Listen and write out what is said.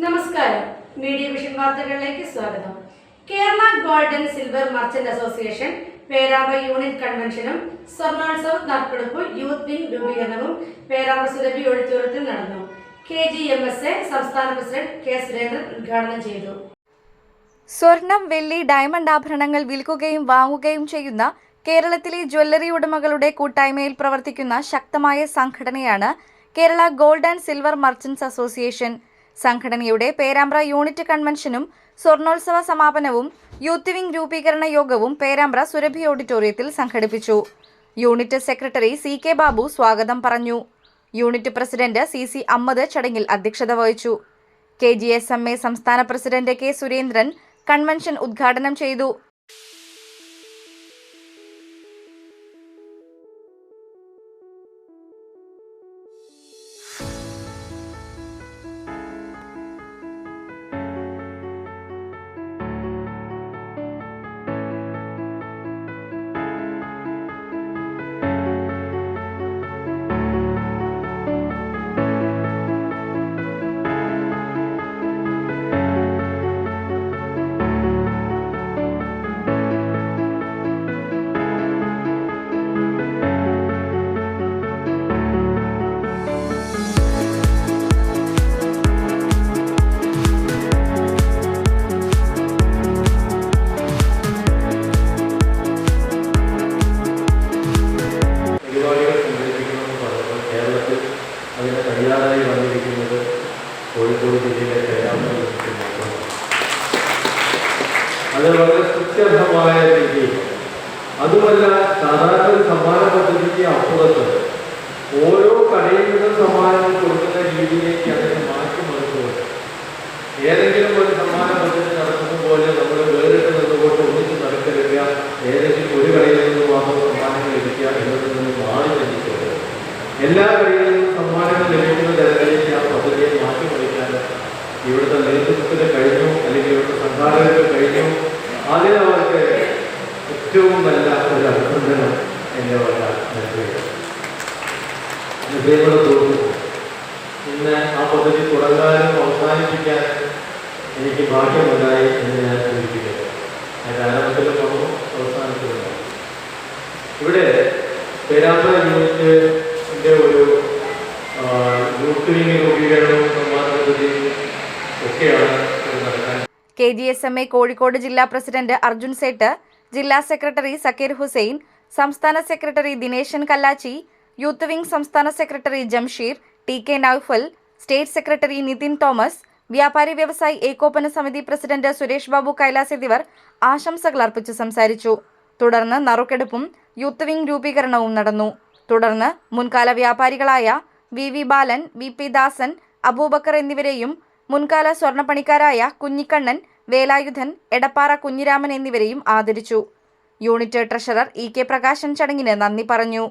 നമസ്കാരം. Media vision വാർത്തകളിലേക്ക് സ്വാഗതം. Kerala golden silver merchant association Perambra unit കൺവെൻഷനും സ്വർണോത്സവം നറുക്കെടുപ്പും യൂത്ത് വിംഗ് രൂപീകരണവും പേരാമ്പ സുരഭി ഓഡിറ്റോറിയത്തിൽ നടന്നു. K G M S A സംസ്ഥാന പ്രസിഡന്റ് കെ സുരേന്ദ്രൻ ഉദ്ഘാടനം ചെയ്തു. സ്വർണം വെള്ളി ഡയമണ്ട് ആഭരണങ്ങൾ വിൽക്കുകയും വാങ്ങുകയും ചെയ്യുന്ന കേരളത്തിലെ ജ്വല്ലറി ഉടമകളുടെ കൂട്ടായ്മയിൽ പ്രവർത്തിക്കുന്ന ശക്തമായ സംഘടനയാണ് Kerala gold and silver merchants association. സംഘടനയുടെ പേരാമ്പ്ര യൂണിറ്റ് കൺവെൻഷനും സ്വർണോത്സവ സമാപനവും യൂത്ത് വിംഗ് രൂപീകരണ യോഗവും പേരാമ്പ്ര സുരഭി ഓഡിറ്റോറിയത്തിൽ സംഘടിപ്പിച്ചു. Unit secretary C K Babu സ്വാഗതം പറഞ്ഞു. Unit president C C Ammad ചടങ്ങിൽ അധ്യക്ഷത വഹിച്ചു. K G S M A സംസ്ഥാന പ്രസിഡന്റ് കെ സുരേന്ദ്രൻ കൺവെൻഷൻ ഉദ്ഘാടനം ചെയ്തു. അത് വളരെ സുത്യർഹമായ രീതിയിൽ. അതുമല്ല സാധാരണ സമ്മാന പദ്ധതിക്ക് അപ്പുറത്ത് ഓരോ കടയിൽ നിന്നും സമ്മാനങ്ങൾ കൊടുക്കുന്ന രീതിയിലേക്ക് അതിനെ മാറ്റി മാറ്റിമറിച്ചുകൊണ്ട് ഏതെങ്കിലും ഒരു സമ്മാന പദ്ധതി നടക്കുന്ന പോലെ നമ്മൾ വേറിട്ട് നിന്നുകൊണ്ട് ഒന്നിച്ച് നടക്കരുക ഏതെങ്കിലും ഒരു കടയിൽ നിന്ന് മാത്രം സമ്മാനങ്ങൾ ലഭിക്കുക എന്നതിൽ നിന്ന് മാറി ചിന്തിച്ചുകൊണ്ട് എല്ലാ കടയിൽ നിന്നും സമ്മാനങ്ങൾ അതിനവർക്ക് ഏറ്റവും നല്ല ഒരു അഭിനന്ദനം എന്റെ വക തോന്നുന്നു. ഇന്ന് ആ പദ്ധതി തുടങ്ങാനും അവസാനിപ്പിക്കാൻ എനിക്ക് ഭാഗ്യമുണ്ടായി എന്ന് ഞാൻ ചോദിക്കുന്നത് അതിന്റെ ആരംഭത്തിലും വന്നു അവസാനത്തിലും ഇവിടെ പേരാമ്പ്ര യൂണിറ്റിന്റെ ഒരു യൂത്ത് വിംഗ് രൂപീകരണവും സമ്മാന പദ്ധതിയും ഒക്കെയാണ് K G S M A Kozhikode ജില്ലാ പ്രസിഡന്റ് അർജുൻ സേട്ട് ജില്ലാ സെക്രട്ടറി സക്കീർ ഹുസൈൻ സംസ്ഥാന secretary Dineshan Kallachi youth wing സംസ്ഥാന secretary Jamsheer T K Naufal state secretary Nithin Thomas വ്യാപാരി വ്യവസായി ഏകോപന സമിതി പ്രസിഡന്റ് സുരേഷ് ബാബു കൈലാസ് എന്നിവർ ആശംസകൾ അർപ്പിച്ച് സംസാരിച്ചു. തുടർന്ന് നറുക്കെടുപ്പും യൂത്ത് വിംഗ് രൂപീകരണവും നടന്നു. തുടർന്ന് മുൻകാല വ്യാപാരികളായ V V Balan V P Dasan Abubakar എന്നിവരെയും മുൻകാല സ്വർണപ്പണിക്കാരായ കുഞ്ഞിക്കണ്ണൻ വേലായുധൻ എടപ്പാറ കുഞ്ഞിരാമൻ എന്നിവരെയും ആദരിച്ചു. Unit treasurer E K Prakashan ചടങ്ങിന് നന്ദി പറഞ്ഞു.